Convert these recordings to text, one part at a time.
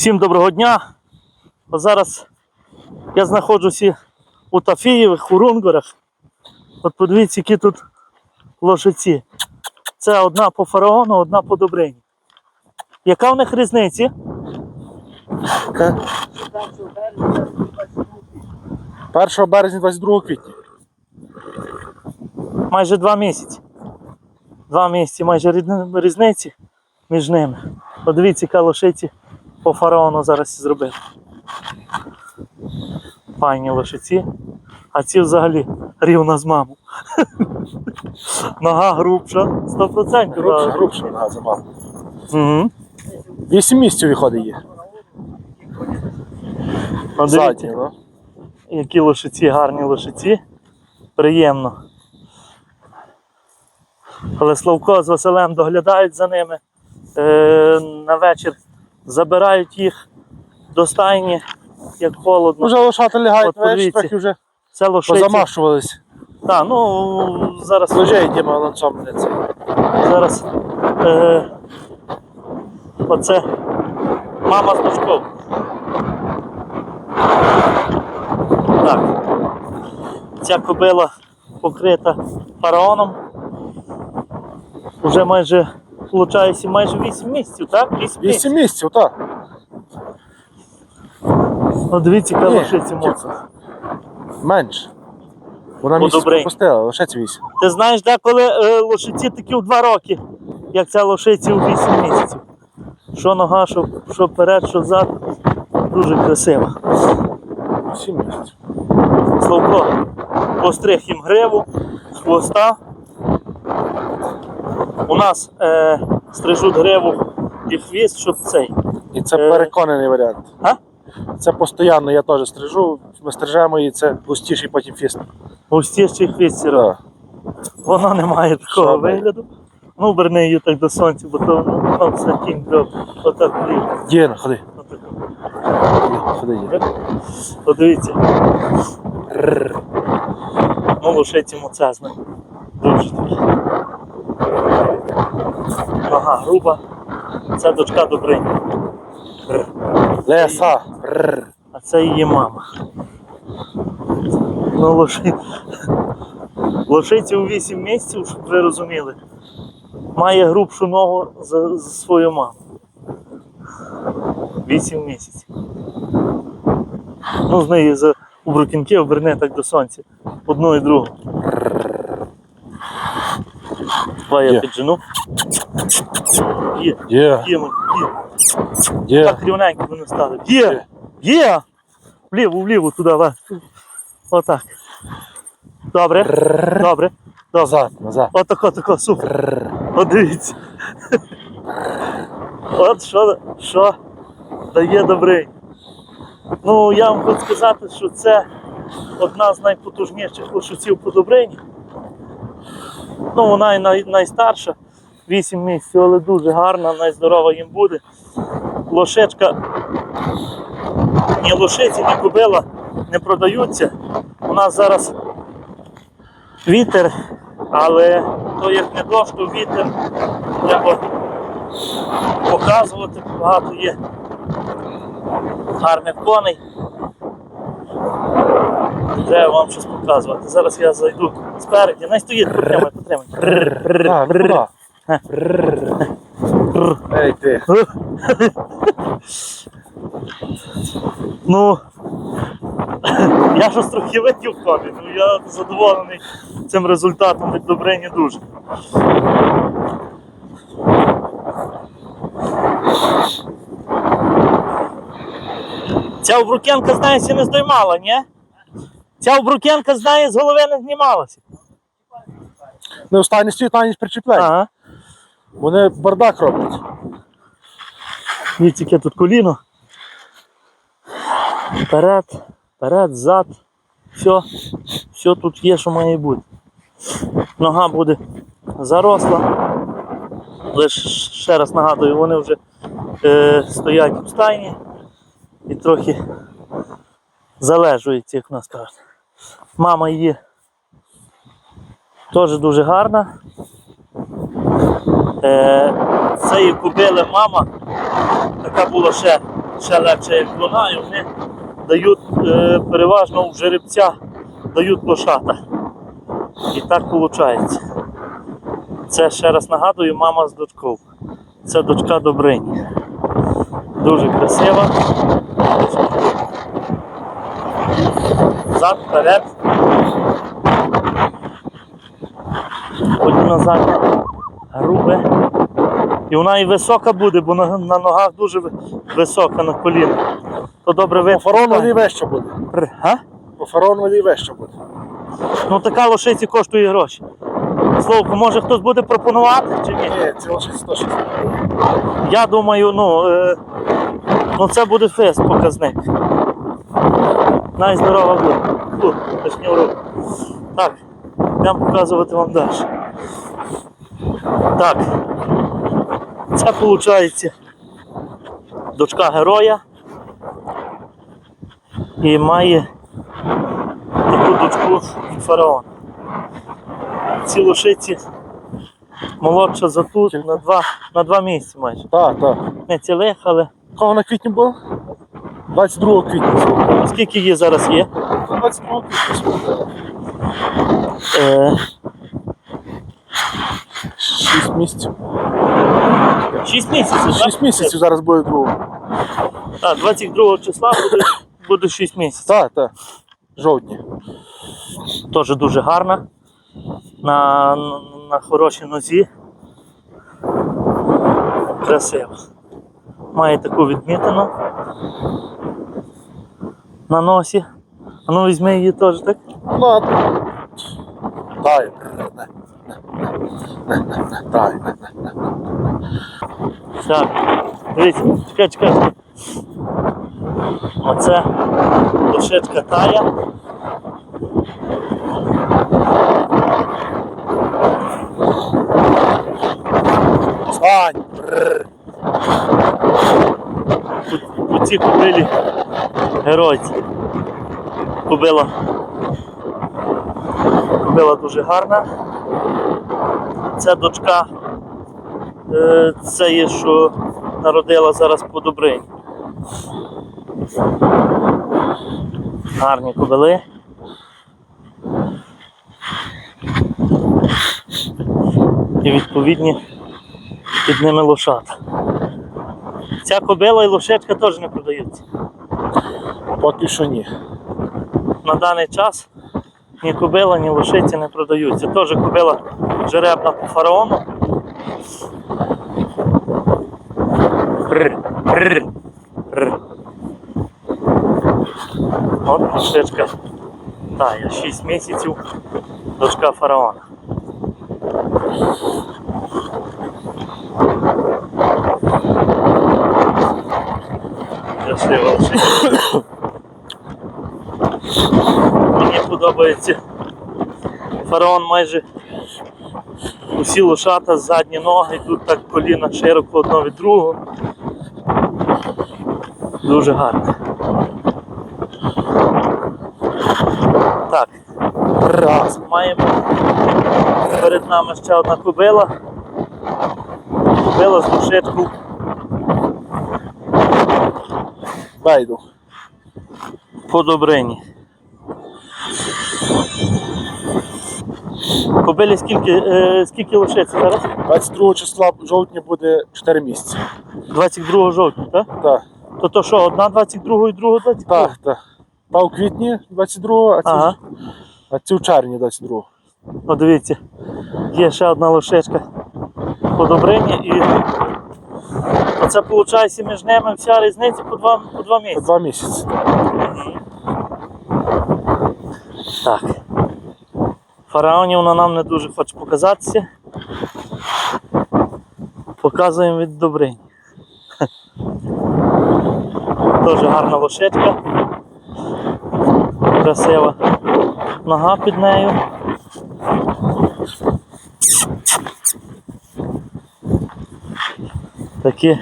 Всім доброго дня. Зараз я знаходжуся у Тафієвих, у Рунгорах. От подивіться, які тут лошиці. Це одна по фараону, одна по Добрині. Яка в них різниця? 1 березня 22 квітня. Майже два місяці. Два місяці майже різни- різниці між ними. Подивіться, яка лошиці по фараону зараз зробили. Файні лошиці. А ці взагалі рівна з маму. Нога грубша, 100%. Грубше, грубше вона забагато. Угу. 8 місяців виходить є. Задні, ну. які лошиці, гарні лошиці. Приємно. Але Славко з Василем доглядають за ними. Е, на вечір забирають їх до стайні, як холодно. Вже лошата лягають подивіться. трохи вже Це лошиці. позамашувались. Так, ну зараз, Служей йдемо ланцом зараз е, оце мама з дочком. Так. Ця кобила покрита фараоном. Уже майже, виходить, майже 8 місяців, так? 8 8 місяців. місяців, так. Ну, дивіться, яка Ні, лошиці моцна. Менше. Вона Ну, місяць добренько. пропустила, лише ці 8. Ти знаєш, деколи е, лошиці такі в 2 роки, як ця лошиці у 8 місяців. Що нога, що, що вперед, що зад. Дуже красиво. 8 місяців. Славко постриг їм гриву хвоста. У нас е, стрижуть гриву і хвіст, щоб цей. І це Е. переконаний варіант. А? Це постійно я теж стрижу, ми стрижемо і це густіший потім фіст. Густіший хвіст сіра. Так. Вона не має такого Що вигляду. Ну, оберни її так до сонця, бо то ну, ну, все тінь дроб. Отак вліво. Діна, ходи. Отак. Ходи, Діна. Подивіться. Ну, лошиці моцезна. Дуже такі. Нога груба. Це дочка Добрині. Леса. А це її мама. Ну, лоши... Лошиці у 8 місяців, щоб ви розуміли, має грубшу ногу за, за свою маму. 8 місяців. Ну, з неї за у брукінки оберне так до сонця. Одну і другу. Давай я піджену. Є, Є. є, є. Так рівненько вони стали. Є! Є! Вліво, вліво, туди, ва. Отак. Добре. Добре. Добре. Назад, назад. Отако, тако, супер. От дивіться. От що, що дає добрий. Ну, я вам хочу сказати, що це одна з найпотужніших лошиців по Добрині. Ну, вона і най, найстарша, 8 місяців, але дуже гарна, найздорова їм буде. Лошечка, ні лошиці, ні кобила не продаються. У нас зараз вітер, але то як не дощ, то вітер. Треба показувати, багато є гарних коней. Треба вам щось показувати. Зараз я зайду спереді. Най стоїть, потримай, потримай. Ей ти. Ну, я щось трохи видів комі, ну я задоволений цим результатом від Добрині дуже. Ця Обрукенка, знаєте, не здоймала, ні? Ця Обрукенка, знає, з голови не знімалася. Не останні стоїть на ніч причіпляють. Ага. Вони бардак роблять. Дивіться, яке тут коліно. Вперед, вперед, зад. Все, все тут є, що має бути. Нога буде заросла. Лише ще раз нагадую, вони вже е, стоять в стайні і трохи залежуються, як в нас кажуть. Мама її теж дуже гарна. Е, цієї кобили мама така була ще ще легше, як вона, і вони дають е, переважно у жеребця дають лошата. І так виходить. Це ще раз нагадую, мама з дочкою. Це дочка Добрині. Дуже красива. Зад, вперед. Потім назад. Грубе. І вона і висока буде, бо на, на ногах дуже висока на колінах. То добре ви. По фаронові вище буде. А? По фаронові вище буде. Ну така лошиці коштує гроші. Словко, може хтось буде пропонувати чи ні? Ні, це лише 160. Я думаю, ну, е, ну це буде фест показник. Найздорова буде. Фу, точні в руку. Так, йдемо показувати вам далі. Так. Це виходить дочка героя. І має таку дочку від фараона. Ці лошиці молодша за тут на два, на два місяці майже. Так, так. Не цілих, але Кого на квітні було? 22 квітня. скільки її зараз є? 22 квітня. Е, 6 місяців. 6 місяців. так? 6 місяців зараз буде другого. Так, 22 числа буде, буде 6 місяців. Так, так. Жовтні. Теж дуже гарна. На, на хорошій нозі. Красиво. Має таку відмітину на носі. А ну візьми її теж, так? Ну, дай. Дай. Так. Дивіться, чекай, чекай. Оце дошечка тая. У, у кобилі геройці. Кобила. Кобила дуже гарна. Це дочка. е, Це є, що народила зараз по Добрині. Гарні кобили. І відповідні під ними лошата. Ця кобила і лошечка теж не продаються. Поки що ні. На даний час ні кобила, ні лошиці не продаються. Теж кобила жеребна по фараону. Рр, рр, рр. От лошечка тая, 6 місяців, дочка фараона. Красива лошиця. Мені подобається. Фараон майже усі лошата, задні ноги, йдуть так коліна широко одно від другого. Дуже гарно. Так, раз. Маємо перед нами ще одна кобила. Кобила з лошечку. Байду. по Добрині. Кобилі скільки, е, скільки лошиці зараз? 22 числа жовтня буде 4 місяці. 22 жовтня, так? Так, То то що, одна 22 і друга 22? так, так. Та у квітні 22, а ці, Ага. а ці в червні 22. О, дивіться, є ще одна лошечка по Добрині і оце виходить між ними вся різниця по два, по два По місяці. 2 місяці. Так. Фараонів вона нам не дуже хоче показатися. Показуємо від Добрині. Дуже гарна лошечка. Красива нога під нею. Такі.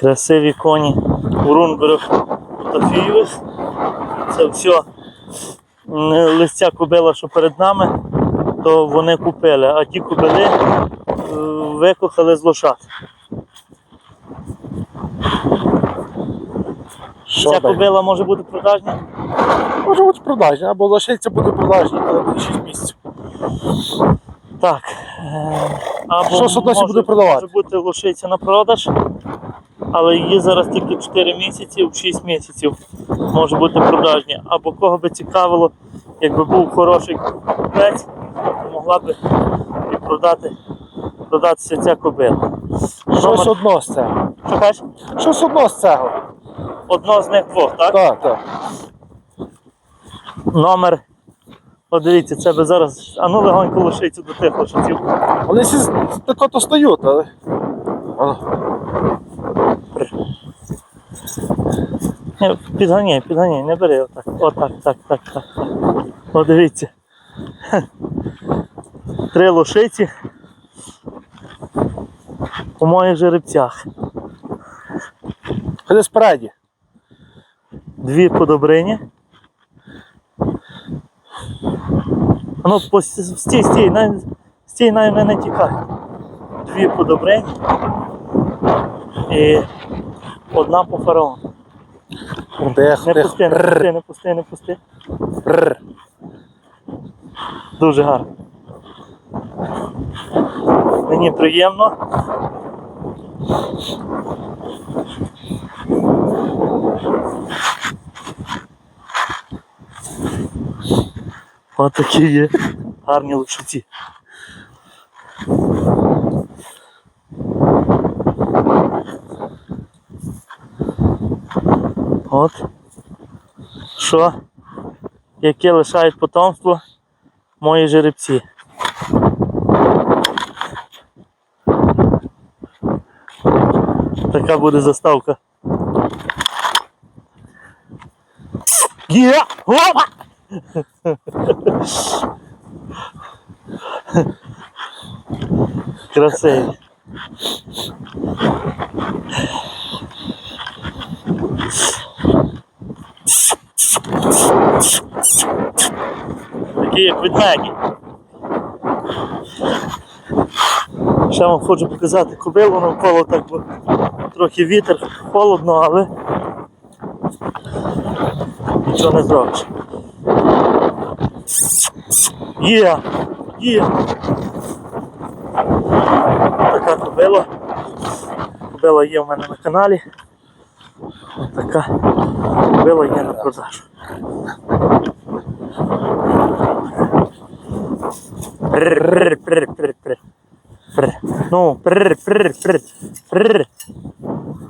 Красиві коні Урунгорих Тафіївих. Це все листя кобила, що перед нами. то вони купили, а ті кобили е, викохали з лошад. Що Ця далі? кобила може бути продажня? Може бути продажні, або лишиться буде продажні, коли буде 6 місяців. Так. е, Або Що Судосі може, буде продавати? Може бути лошиця на продаж, але її зараз тільки 4 місяці, 6 місяців може бути продажня. Або кого би цікавило, якби був хороший купець, то могла би і продати, продатися ця кобила. Щось одно з цього. Що кажеш? Щось одно з цього. Одно з них двох, так? Так, так. Номер. О, дивіться, це би зараз. А ну легонько лошицю до тих лошиців. Вони всі тако то стають, але. Ні, підганяй, підганяй, не бери отак. Отак, так, так, так. так. О, дивіться. Три лошиці у моїх жеребцях. Ходи спереді. Дві по Добрині. Ну, по, стій, стій, най, стій, най мене не тікай. Дві по Добрині. І одна по фараону. Тихо, Не тихо. пусти, не пусти, не пусти, не пусти. Рррр. Дуже гарно. Мені приємно. Ось такі є гарні лошиці. От. Що? Яке лишають потомство мої жеребці. Така буде заставка. Є! Красиві. Такі ведмеді. Ще вам хочу показати кобилу навколо так, бо трохи вітер, холодно, але нічого не зробиш. Є! Є! Така кобила. Кобила є в мене на каналі. Така кобила є на продажу. Прррр, прррр, прррр, прррр. Прррр. Ну, прррр, прррр, прррр.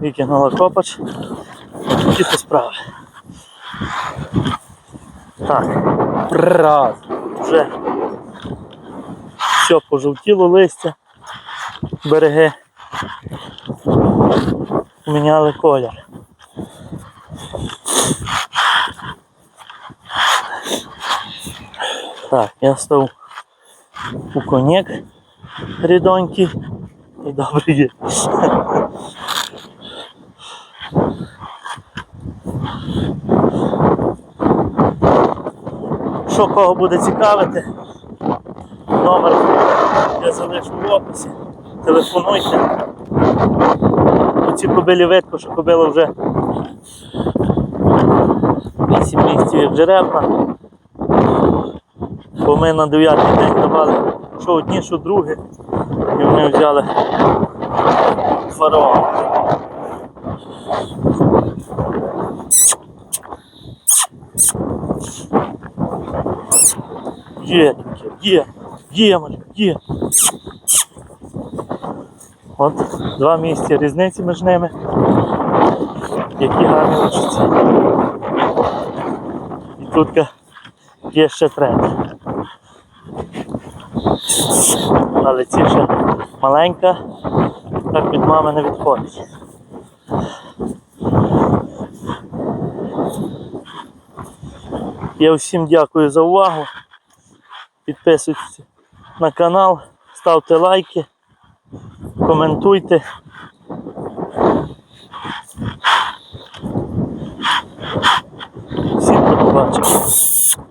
Викинула копач. Такі то справи. Так, Раз. вже все пожовтіло листя, береги поміняли колір. Так, я став у конєк рідонький і добре є. Що кого буде цікавити, номер я залишу в описі. Телефонуйте. У цій кобилі видко, що кобила вже 8 місяців як жеребна. Бо ми на 9 день давали що одні, що другі. І вони взяли фараон. Є є, є, Марко, є. От два місця різниці між ними. Які гарні лошиці. І тут є ще третя. Але ці ще маленька, так від мами не відходить. Я всім дякую за увагу. Підписуйтесь на канал, ставте лайки, коментуйте. Всім до побачення.